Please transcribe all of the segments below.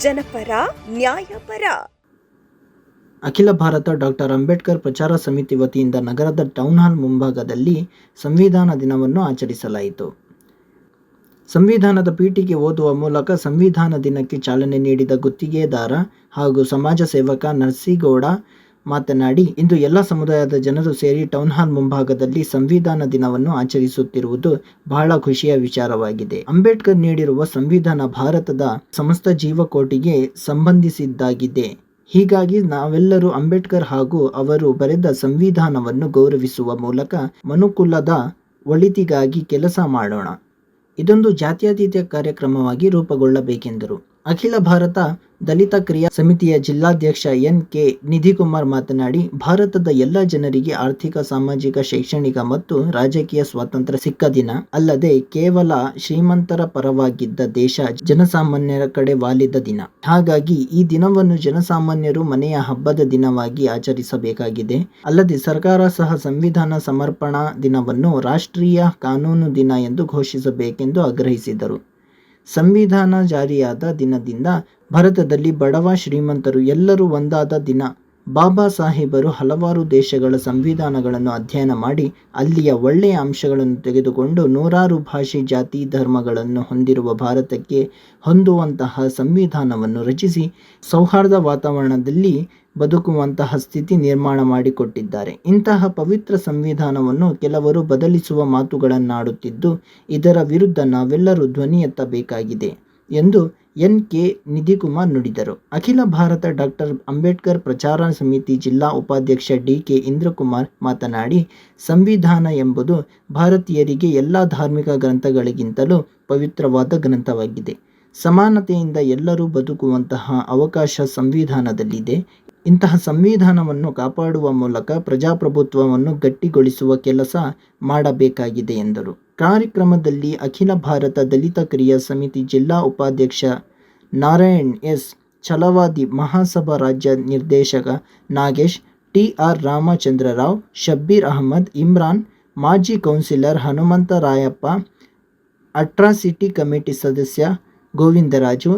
ಜನಪರ, ನ್ಯಾಯಪರ. ಅಖಿಲ ಭಾರತ ಡಾಕ್ಟರ್ ಅಂಬೇಡ್ಕರ್ ಪ್ರಚಾರ ಸಮಿತಿ ವತಿಯಿಂದ ನಗರದ ಟೌನ್ ಹಾಲ್ ಮುಂಭಾಗದಲ್ಲಿ ಸಂವಿಧಾನ ದಿನವನ್ನು ಆಚರಿಸಲಾಯಿತು. ಸಂವಿಧಾನದ ಪೀಠಿಗೆ ಓದುವ ಮೂಲಕ ಸಂವಿಧಾನ ದಿನಕ್ಕೆ ಚಾಲನೆ ನೀಡಿದ ಗುತ್ತಿಗೆದಾರ ಹಾಗೂ ಸಮಾಜ ಸೇವಕ ನರ್ಸಿಗೌಡ ಮಾತನಾಡಿ, ಇಂದು ಎಲ್ಲ ಸಮುದಾಯದ ಜನರು ಸೇರಿ ಟೌನ್ ಹಾಲ್ ಮುಂಭಾಗದಲ್ಲಿ ಸಂವಿಧಾನ ದಿನವನ್ನು ಆಚರಿಸುತ್ತಿರುವುದು ಬಹಳ ಖುಷಿಯ ವಿಚಾರವಾಗಿದೆ. ಅಂಬೇಡ್ಕರ್ ನೀಡಿರುವ ಸಂವಿಧಾನ ಭಾರತದ ಸಮಸ್ತ ಜೀವಕೋಟಿಗೆ ಸಂಬಂಧಿಸಿದ್ದಾಗಿದೆ. ಹೀಗಾಗಿ ನಾವೆಲ್ಲರೂ ಅಂಬೇಡ್ಕರ್ ಹಾಗೂ ಅವರು ಬರೆದ ಸಂವಿಧಾನವನ್ನು ಗೌರವಿಸುವ ಮೂಲಕ ಮನುಕುಲದ ಒಳಿತಿಗಾಗಿ ಕೆಲಸ ಮಾಡೋಣ. ಇದೊಂದು ಜಾತ್ಯತೀತ ಕಾರ್ಯಕ್ರಮವಾಗಿ ರೂಪುಗೊಳ್ಳಬೇಕೆಂದರು. ಅಖಿಲ ಭಾರತ ದಲಿತ ಕ್ರಿಯಾ ಸಮಿತಿಯ ಜಿಲ್ಲಾಧ್ಯಕ್ಷ ಎನ್ ಕೆ ನಿಧಿಕುಮಾರ್ ಮಾತನಾಡಿ, ಭಾರತದ ಎಲ್ಲ ಜನರಿಗೆ ಆರ್ಥಿಕ, ಸಾಮಾಜಿಕ, ಶೈಕ್ಷಣಿಕ ಮತ್ತು ರಾಜಕೀಯ ಸ್ವಾತಂತ್ರ್ಯ ಸಿಕ್ಕ ದಿನ. ಅಲ್ಲದೆ, ಕೇವಲ ಶ್ರೀಮಂತರ ಪರವಾಗಿದ್ದ ದೇಶ ಜನಸಾಮಾನ್ಯರ ಕಡೆ ವಾಲಿದ ದಿನ. ಹಾಗಾಗಿ, ಈ ದಿನವನ್ನು ಜನಸಾಮಾನ್ಯರು ಮನೆಯ ಹಬ್ಬದ ದಿನವಾಗಿ ಆಚರಿಸಬೇಕಾಗಿದೆ. ಅಲ್ಲದೆ, ಸರ್ಕಾರ ಸಹ ಸಂವಿಧಾನ ಸಮರ್ಪಣಾ ದಿನವನ್ನು ರಾಷ್ಟ್ರೀಯ ಕಾನೂನು ದಿನ ಎಂದು ಘೋಷಿಸಬೇಕೆಂದು ಆಗ್ರಹಿಸಿದರು. ಸಂವಿಧಾನ ಜಾರಿಯಾದ ದಿನದಿಂದ ಭಾರತದಲ್ಲಿ ಬಡವ ಶ್ರೀಮಂತರು ಎಲ್ಲರೂ ಒಂದಾದ ದಿನ. ಬಾಬಾ ಸಾಹೇಬರು ಹಲವಾರು ದೇಶಗಳ ಸಂವಿಧಾನಗಳನ್ನು ಅಧ್ಯಯನ ಮಾಡಿ, ಅಲ್ಲಿಯ ಒಳ್ಳೆಯ ಅಂಶಗಳನ್ನು ತೆಗೆದುಕೊಂಡು ನೂರಾರು ಭಾಷೆ, ಜಾತಿ, ಧರ್ಮಗಳನ್ನು ಹೊಂದಿರುವ ಭಾರತಕ್ಕೆ ಹೊಂದುವಂತಹ ಸಂವಿಧಾನವನ್ನು ರಚಿಸಿ, ಸೌಹಾರ್ದ ವಾತಾವರಣದಲ್ಲಿ ಬದುಕುವಂತಹ ಸ್ಥಿತಿ ನಿರ್ಮಾಣ ಮಾಡಿಕೊಟ್ಟಿದ್ದಾರೆ. ಇಂತಹ ಪವಿತ್ರ ಸಂವಿಧಾನವನ್ನು ಕೆಲವರು ಬದಲಿಸುವ ಮಾತುಗಳನ್ನಾಡುತ್ತಿದ್ದು, ಇದರ ವಿರುದ್ಧ ನಾವೆಲ್ಲರೂ ಧ್ವನಿ ಎತ್ತಬೇಕಾಗಿದೆ ಎಂದು ಎನ್ ಕೆ ನಿಧಿಕುಮಾರ್ ನುಡಿದರು. ಅಖಿಲ ಭಾರತ ಡಾಕ್ಟರ್ ಅಂಬೇಡ್ಕರ್ ಪ್ರಚಾರ ಸಮಿತಿ ಜಿಲ್ಲಾ ಉಪಾಧ್ಯಕ್ಷ ಡಿ ಕೆ ಇಂದ್ರಕುಮಾರ್ ಮಾತನಾಡಿ, ಸಂವಿಧಾನ ಎಂಬುದು ಭಾರತೀಯರಿಗೆ ಎಲ್ಲ ಧಾರ್ಮಿಕ ಗ್ರಂಥಗಳಿಗಿಂತಲೂ ಪವಿತ್ರವಾದ ಗ್ರಂಥವಾಗಿದೆ. ಸಮಾನತೆಯಿಂದ ಎಲ್ಲರೂ ಬದುಕುವಂತಹ ಅವಕಾಶ ಸಂವಿಧಾನದಲ್ಲಿದೆ. ಇಂತಹ ಸಂವಿಧಾನವನ್ನು ಕಾಪಾಡುವ ಮೂಲಕ ಪ್ರಜಾಪ್ರಭುತ್ವವನ್ನು ಗಟ್ಟಿಗೊಳಿಸುವ ಕೆಲಸ ಮಾಡಬೇಕಾಗಿದೆ ಎಂದರು. ಕಾರ್ಯಕ್ರಮದಲ್ಲಿ ಅಖಿಲ ಭಾರತ ದಲಿತ ಕ್ರಿಯಾ ಸಮಿತಿ ಜಿಲ್ಲಾ ಉಪಾಧ್ಯಕ್ಷ ನಾರಾಯಣ್ ಎಸ್. ಛಲವಾದಿ ಮಹಾಸಭಾ ರಾಜ್ಯ ನಿರ್ದೇಶಕ ನಾಗೇಶ್ ಟಿ ಆರ್ ರಾಮಚಂದ್ರ ರಾವ್, ಶಬ್ಬೀರ್ ಅಹಮದ್ ಇಮ್ರಾನ್ ಮಾಜಿ ಕೌನ್ಸಿಲರ್ ಹನುಮಂತರಾಯಪ್ಪ ಅಟ್ರಾಸಿಟಿ ಕಮಿಟಿ ಸದಸ್ಯ Govindaraju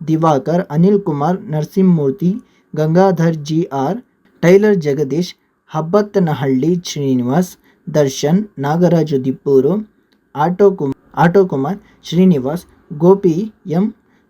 Diwakar Anil Kumar Narasimhamurthy Gangadhar G R tailor Jagadish Habbathanahalli Srinivas Darshan Nagaraju Dippuru auto Kumar Srinivas Gopi M.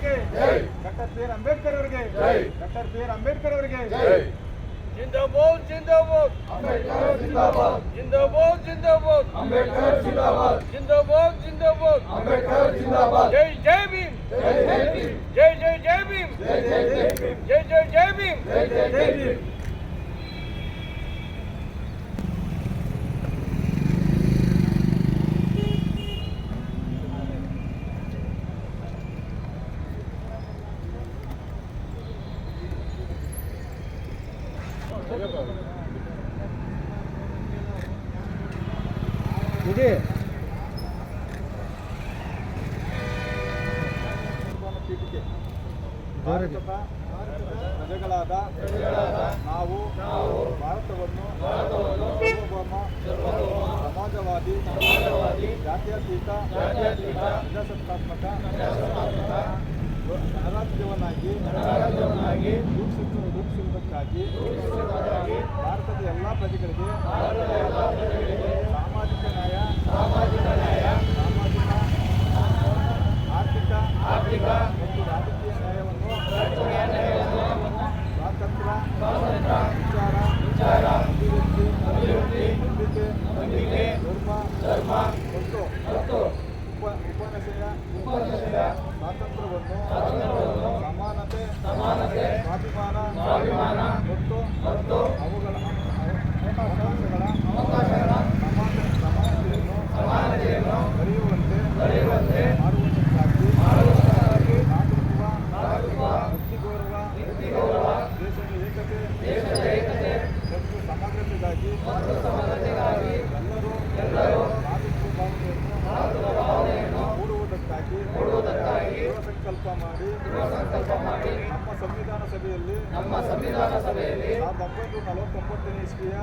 ಅವರಿಗೆ ಡಾಕ್ಟರ್ ಬಿ ಆರ್ ಅಂಬೇಡ್ಕರ್ ಅವರಿಗೆ ಡಾಕ್ಟರ್ ಬಿ ಆರ್ ಅಂಬೇಡ್ಕರ್ ಅವರಿಗೆ ಜಿಂದಾಬಾದ್ ಜಿಂದಾಬಾದ್ ಅಂಬೇಡ್ಕರ್ ಜಿಂದಾಬಾದ್ ಜಿಂದಾಬಾದ್ ಜಿಂದಾಬಾದ್ ಅಂಬೇಡ್ಕರ್ ಜಿಂದಾಬಾದ್ ಜಿಂದಾಬಾದ್ ಜಿಂದಾಬಾದ್ ಅಂಬೇಡ್ಕರ್ ಜಿಂದಾಬಾದ್ ಜೈ ಜೈ ಭೀಮ್ ಜೈ ಜೈ ಭೀಮ್ ಜೈ ಜೈ ಜೈ ಭೀಮ್ ಜೈ ಜೈ ಜೈ ಭೀಮ್ ಜೈ ಜೈ ಜೈ ಭೀಮ್ ಜೈ ಜೈ ಜೈ ಭೀಮ್ ಇದೆ ಭಾರತದ ಪ್ರಜೆಗಳಾದ ನಾವು ಭಾರತವನ್ನು ಸಮಾಜವಾದಿ ಜಾತ್ಯತೀತ ಪ್ರಜಾಸತ್ತಾತ್ಮಕ ಗಣರಾಜ್ಯವನ್ನಾಗಿ ರೂಪಿಸುವುದಕ್ಕಾಗಿ ಭಾರತದ ಎಲ್ಲ ಪ್ರಜೆಗಳಿಗೆ ನ್ಯಾಯ ಸಂಕಲ್ಪ ಮಾಡಿ ನಮ್ಮ ಸಂವಿಧಾನ ಸಭೆಯಲ್ಲಿ ನಮ್ಮ ಸಂವಿಧಾನ ಸಭೆಯಲ್ಲಿ ಸಾವಿರದ ಒಂಬೈನೂರ ನಲವತ್ತೊಂಬತ್ತನೇ ಇಸ್ವಿಯ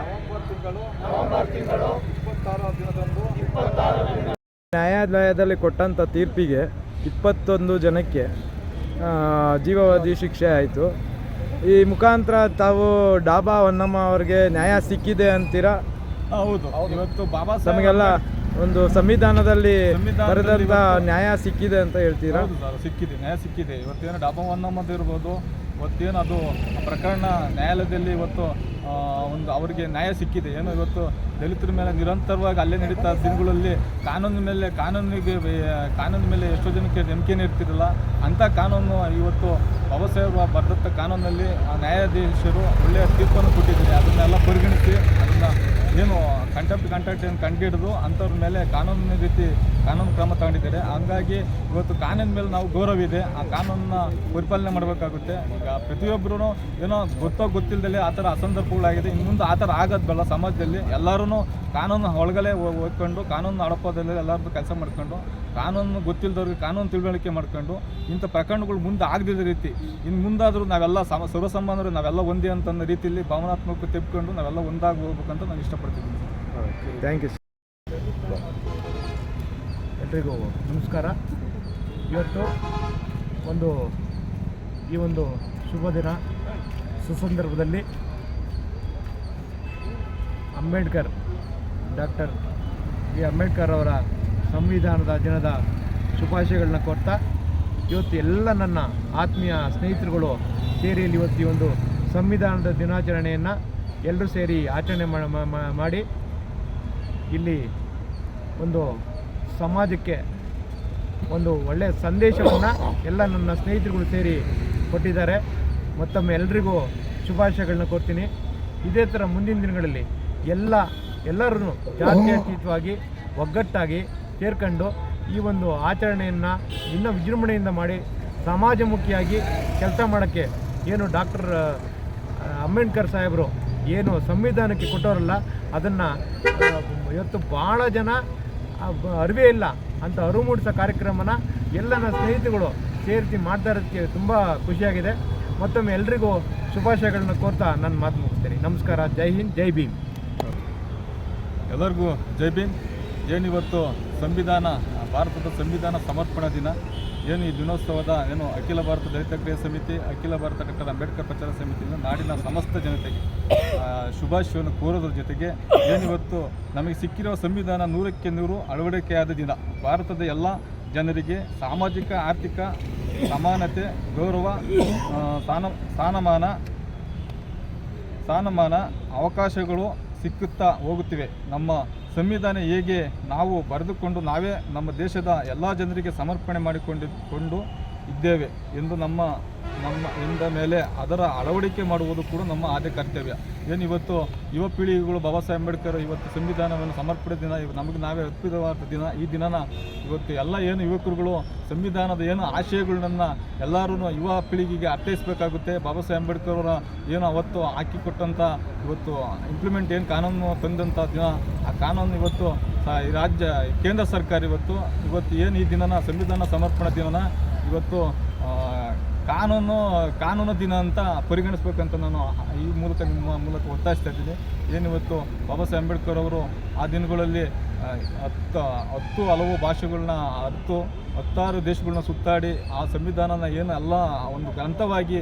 ನವೆಂಬರ್ ತಿಂಗಳು ನವೆಂಬರ್ ತಿಂಗಳು ಇಪ್ಪತ್ತಾರ ದಿನದಂದು ಇಪ್ಪತ್ತಾರ ನ್ಯಾಯಾಲಯದಲ್ಲಿ ಕೊಟ್ಟಂಥ ತೀರ್ಪಿಗೆ ಇಪ್ಪತ್ತೊಂದು ಜನಕ್ಕೆ ಜೀವಾವಧಿ ಶಿಕ್ಷೆ ಆಯಿತು. ಈ ಮುಖಾಂತರ ತಾವು ಡಾಬಾ ಹೊನ್ನಮ್ಮ ಅವ್ರಿಗೆ ನ್ಯಾಯ ಸಿಕ್ಕಿದೆ ಅಂತೀರಾ? ಹೌದು. ಇವತ್ತು ಬಾಬಾ ನಮಗೆಲ್ಲ ಒಂದು ಸಂವಿಧಾನದಲ್ಲಿ ಬರೆದಂತ ನ್ಯಾಯ ಸಿಕ್ಕಿದೆ ಅಂತ ಹೇಳ್ತೀರಾ? ಸರ್ ಸಿಕ್ಕಿದೆ ನ್ಯಾಯ ಸಿಕ್ಕಿದೆ. ಇವತ್ತೇನು ಡಾಬಾವನ್ನಮ್ಮದು ಇರ್ಬೋದು ಇವತ್ತೇನು ಅದು ಪ್ರಕರಣ ನ್ಯಾಯಾಲಯದಲ್ಲಿ ಇವತ್ತು ಒಂದು ಅವರಿಗೆ ನ್ಯಾಯ ಸಿಕ್ಕಿದೆ. ಏನು ಇವತ್ತು ದಲಿತರ ಮೇಲೆ ನಿರಂತರವಾಗಿ ಅಲ್ಲೇ ನಡೀತಾ ದಿನಗಳಲ್ಲಿ ಕಾನೂನಿನ ಮೇಲೆ ಕಾನೂನಿಗೆ ಕಾನೂನು ಕಾನೂನಿನ ಮೇಲೆ ಎಷ್ಟೋ ಜನಕ್ಕೆ ನಂಬಿಕೆನೇ ಇರ್ತಿರಲ್ಲ ಅಂಥ ಕಾನೂನು ಇವತ್ತು ಬಾಬಾ ಸಾಹೇಬ್ ಬರೆದಂಥ ಕಾನೂನಲ್ಲಿ ಆ ನ್ಯಾಯಾಧೀಶರು ಒಳ್ಳೆಯ ತೀರ್ಪನ್ನು ಕೊಟ್ಟಿದ್ದಾರೆ. ಅದನ್ನೆಲ್ಲ ಪರಿಗಣಿಸಿ ಅದನ್ನು ಏನು ಕಂಟೆಂಪ್ಟ್ ಕಂಟೆಂಟ್ ಏನು ಕಂಡುಹಿಡಿದು ಅಂಥವ್ರ ಮೇಲೆ ಕಾನೂನಿನ ರೀತಿ ಕಾನೂನು ಕ್ರಮ ತಗೊಂಡಿದ್ದಾರೆ. ಹಂಗಾಗಿ ಇವತ್ತು ಕಾನೂನಿನ ಮೇಲೆ ನಾವು ಗೌರವ ಇದೆ. ಆ ಕಾನೂನನ್ನ ಪರಿಪಾಲನೆ ಮಾಡಬೇಕಾಗುತ್ತೆ. ಈಗ ಪ್ರತಿಯೊಬ್ಬರೂ ಏನೋ ಗೊತ್ತೋ ಗೊತ್ತಿಲ್ಲದೆ ಆ ಥರ ಅಸಂದರ್ಭಗಳಾಗಿದೆ. ಇನ್ನು ಮುಂದೆ ಆ ಥರ ಆಗೋದು ಬೇಡ ಸಮಾಜದಲ್ಲಿ. ಎಲ್ಲರೂ ಕಾನೂನು ಒಳಗಡೆ ಓದ್ಕೊಂಡು ಕಾನೂನು ಅಡಪದಲ್ಲಿ ಎಲ್ಲರದ್ದು ಕೆಲಸ ಮಾಡ್ಕೊಂಡು, ಕಾನೂನು ಗೊತ್ತಿಲ್ಲದವ್ರಿಗೆ ಕಾನೂನು ತಿಳುವಳಿಕೆ ಮಾಡ್ಕೊಂಡು, ಇಂಥ ಪ್ರಕರಣಗಳು ಮುಂದೆ ಆಗದಿದ್ದ ರೀತಿ, ಇನ್ನು ಮುಂದಾದರೂ ನಾವೆಲ್ಲ ಸಮ ಸರ್ವಸಂಬಂಧರು ನಾವೆಲ್ಲ ಒಂದೇ ಅಂತಂದ ರೀತಿಯಲ್ಲಿ ಭಾವನಾತ್ಮಕ ತೆಗೆದುಕೊಂಡು ನಾವೆಲ್ಲ ಒಂದಾಗಿ ಹೋಗ್ಬೇಕಂತ ನಾನು ಇಷ್ಟಪಡ್ತಿದ್ದೀನಿ. ಥ್ಯಾಂಕ್ ಯು ಎಲ್ರಿಗೂ ನಮಸ್ಕಾರ. ಇವತ್ತು ಒಂದು ಈ ಒಂದು ಶುಭ ದಿನ ಸುಸಂದರ್ಭದಲ್ಲಿ ಅಂಬೇಡ್ಕರ್ ಡಾಕ್ಟರ್ ಬಿ ಅಂಬೇಡ್ಕರ್ ಅವರ ಸಂವಿಧಾನದ ದಿನದ ಶುಭಾಶಯಗಳನ್ನ ಕೊಡ್ತಾ ಇವತ್ತು ಎಲ್ಲ ನನ್ನ ಆತ್ಮೀಯ ಸ್ನೇಹಿತರುಗಳು ಸೇರಿಯಲ್ಲಿ ಇವತ್ತು ಈ ಒಂದು ಸಂವಿಧಾನದ ದಿನಾಚರಣೆಯನ್ನು ಎಲ್ಲರೂ ಸೇರಿ ಆಚರಣೆ ಮಾಡಿ ಇಲ್ಲಿ ಒಂದು ಸಮಾಜಕ್ಕೆ ಒಂದು ಒಳ್ಳೆಯ ಸಂದೇಶವನ್ನು ಎಲ್ಲ ನನ್ನ ಸ್ನೇಹಿತರುಗಳು ಸೇರಿ ಕೊಟ್ಟಿದ್ದಾರೆ. ಮತ್ತೊಮ್ಮೆ ಎಲ್ರಿಗೂ ಶುಭಾಶಯಗಳನ್ನ ಕೊಡ್ತೀನಿ ಇದೇ ಥರ ಮುಂದಿನ ದಿನಗಳಲ್ಲಿ ಎಲ್ಲ ಎಲ್ಲರೂ ಜಾತ್ಯತೀತವಾಗಿ, ಒಗ್ಗಟ್ಟಾಗಿ ಸೇರ್ಕೊಂಡು ಈ ಒಂದು ಆಚರಣೆಯನ್ನು ಇನ್ನೂ ವಿಜೃಂಭಣೆಯಿಂದ ಮಾಡಿ ಸಮಾಜಮುಖಿಯಾಗಿ ಕೆಲಸ ಮಾಡೋಕ್ಕೆ ಏನು ಡಾಕ್ಟರ್ ಅಂಬೇಡ್ಕರ್ ಸಾಹೇಬರು ಏನು ಸಂವಿಧಾನಕ್ಕೆ ಕೊಟ್ಟವರಲ್ಲ, ಅದನ್ನು ಇವತ್ತು ಭಾಳ ಜನ ಅರಿವೇ ಇಲ್ಲ ಅಂತ ಅರಿವು ಮೂಡಿಸೋ ಕಾರ್ಯಕ್ರಮನ ಎಲ್ಲ ನನ್ನ ಸ್ನೇಹಿತರುಗಳು ಸೇರಿಸಿ ಮಾಡ್ತಾ ಇರೋದಕ್ಕೆ ತುಂಬ ಖುಷಿಯಾಗಿದೆ. ಮತ್ತೊಮ್ಮೆ ಎಲ್ರಿಗೂ ಶುಭಾಶಯಗಳನ್ನ ಕೋರ್ತಾ ನನ್ನ ಮಾತು ಮುಗಿಸ್ತೀನಿ. ನಮಸ್ಕಾರ, ಜೈ ಹಿಂದ್, ಜೈ ಭೀಮ್. ಎಲ್ಲರಿಗೂ ಜೈ ಭೀಮ್. ಏನಿವತ್ತು ಸಂವಿಧಾನ, ಭಾರತದ ಸಂವಿಧಾನ ಸಮರ್ಪಣಾ ದಿನ. ಏನು ಈ ದಿನೋತ್ಸವದ ಏನು ಅಖಿಲ ಭಾರತ ದಲಿತ ಕ್ರಿಯಾ ಸಮಿತಿ, ಅಖಿಲ ಭಾರತ ಡಾಕ್ಟರ್ ಅಂಬೇಡ್ಕರ್ ಪ್ರಚಾರ ಸಮಿತಿಯಿಂದ ನಾಡಿನ ಸಮಸ್ತ ಜನತೆಗೆ ಶುಭಾಶಯವನ್ನು ಕೋರೋದ್ರ ಜೊತೆಗೆ ಏನಿವತ್ತು ನಮಗೆ ಸಿಕ್ಕಿರೋ ಸಂವಿಧಾನ ನೂರಕ್ಕೆ ನೂರು ಅಳವಡಿಕೆಯಾದ ದಿನ. ಭಾರತದ ಎಲ್ಲ ಜನರಿಗೆ ಸಾಮಾಜಿಕ, ಆರ್ಥಿಕ ಸಮಾನತೆ, ಗೌರವ ಸ್ಥಾನ, ಸ್ಥಾನಮಾನ ಸ್ಥಾನಮಾನ ಅವಕಾಶಗಳು ಸಿಕ್ಕುತ್ತಾ ಹೋಗುತ್ತಿವೆ. ನಮ್ಮ ಸಂವಿಧಾನ ಹೇಗೆ ನಾವು ಬರೆದುಕೊಂಡು ನಾವೇ ನಮ್ಮ ದೇಶದ ಎಲ್ಲ ಜನರಿಗೆ ಸಮರ್ಪಣೆ ಮಾಡಿಕೊಂಡಿಕೊಂಡು ಇದ್ದೇವೆ ಎಂದು ನಮ್ಮ ನಮ್ಮ, ಇಂದ ಮೇಲೆ ಅದರ ಅಳವಡಿಕೆ ಮಾಡುವುದು ಕೂಡ ನಮ್ಮ ಆದ್ಯ ಕರ್ತವ್ಯ. ಏನು ಇವತ್ತು ಯುವ ಪೀಳಿಗೆಗಳು ಬಾಬಾ ಸಾಹೇಬ್ ಅಂಬೇಡ್ಕರ್ ಇವತ್ತು ಸಂವಿಧಾನವನ್ನು ಸಮರ್ಪಣೆ ದಿನ ನಮಗೆ ನಾವೇ ಅರ್ಪಿತವಾದ ದಿನ, ಈ ದಿನನ ಇವತ್ತು ಎಲ್ಲ ಏನು ಯುವಕರುಗಳು ಸಂವಿಧಾನದ ಏನು ಆಶಯಗಳನ್ನ ಎಲ್ಲರೂ ಯುವ ಪೀಳಿಗೆಗೆ ಅರ್ಥೈಸಬೇಕಾಗುತ್ತೆ. ಬಾಬಾ ಸಾಹೇಬ್ ಅಂಬೇಡ್ಕರ್ ಅವರ ಏನು ಅವತ್ತು ಹಾಕಿಕೊಟ್ಟಂಥ ಇವತ್ತು ಇಂಪ್ಲಿಮೆಂಟ್ ಏನು ಕಾನೂನು ತಂದಂಥ ದಿನ, ಆ ಕಾನೂನು ಇವತ್ತು ಈ ರಾಜ್ಯ, ಕೇಂದ್ರ ಸರ್ಕಾರ ಇವತ್ತು ಇವತ್ತು ಏನು ಈ ದಿನನ ಸಂವಿಧಾನ ಸಮರ್ಪಣಾ ದಿನನ ಇವತ್ತು ಕಾನೂನು ಕಾನೂನು ದಿನ ಅಂತ ಪರಿಗಣಿಸ್ಬೇಕಂತ ನಾನು ಈ ಮೂಲಕ ನಿಮ್ಮ ಮೂಲಕ ಒತ್ತಾಯಿಸ್ತಾ ಇದ್ದೀನಿ. ಏನಿವತ್ತು ಬಾಬಾ ಸಾಹೇಬ್ ಅಂಬೇಡ್ಕರ್ ಅವರು ಆ ದಿನಗಳಲ್ಲಿ ಹತ್ತು ಹತ್ತು ಹಲವು ಭಾಷೆಗಳನ್ನ ಹತ್ತು, ಹತ್ತಾರು ದೇಶಗಳನ್ನ ಸುತ್ತಾಡಿ ಆ ಸಂವಿಧಾನನ ಏನು ಅಲ್ಲ ಒಂದು ಗ್ರಂಥವಾಗಿ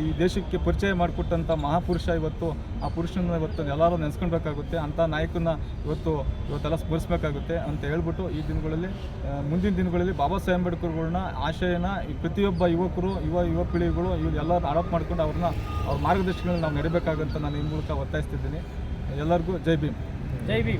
ಈ ದೇಶಕ್ಕೆ ಪರಿಚಯ ಮಾಡಿಕೊಟ್ಟಂಥ ಮಹಾಪುರುಷ ಇವತ್ತು, ಆ ಪುರುಷನ ಇವತ್ತು ಎಲ್ಲರೂ ನೆನೆಸ್ಕೊಳ್ಬೇಕಾಗುತ್ತೆ, ಅಂಥ ನಾಯಕನ ಇವತ್ತು, ಇವತ್ತೆಲ್ಲ ಸ್ಮರಿಸಬೇಕಾಗುತ್ತೆ ಅಂತ ಹೇಳ್ಬಿಟ್ಟು ಈ ದಿನಗಳಲ್ಲಿ ಮುಂದಿನ ದಿನಗಳಲ್ಲಿ ಬಾಬಾ ಸಾಹೇಬ್ ಅಂಬೇಡ್ಕರ್ಗಳನ್ನ ಆಶಯನ ಪ್ರತಿಯೊಬ್ಬ ಯುವಕರು, ಯುವ ಯುವ ಪೀಳಿಗೆಗಳು, ಇವ್ರು ಎಲ್ಲರೂ ಅಡಾಪ್ಟ್ ಮಾಡ್ಕೊಂಡು ಅವ್ರನ್ನ, ಅವ್ರ ಮಾರ್ಗದರ್ಶನಗಳನ್ನ ನಾವು ನಡಿಬೇಕಾಗಂತ ನಾನು ಈ ಮೂಲಕ ಒತ್ತಾಯಿಸ್ತಿದ್ದೀನಿ. ಎಲ್ಲರಿಗೂ ಜೈ ಭೀಮ್. ಜೈ Bhim.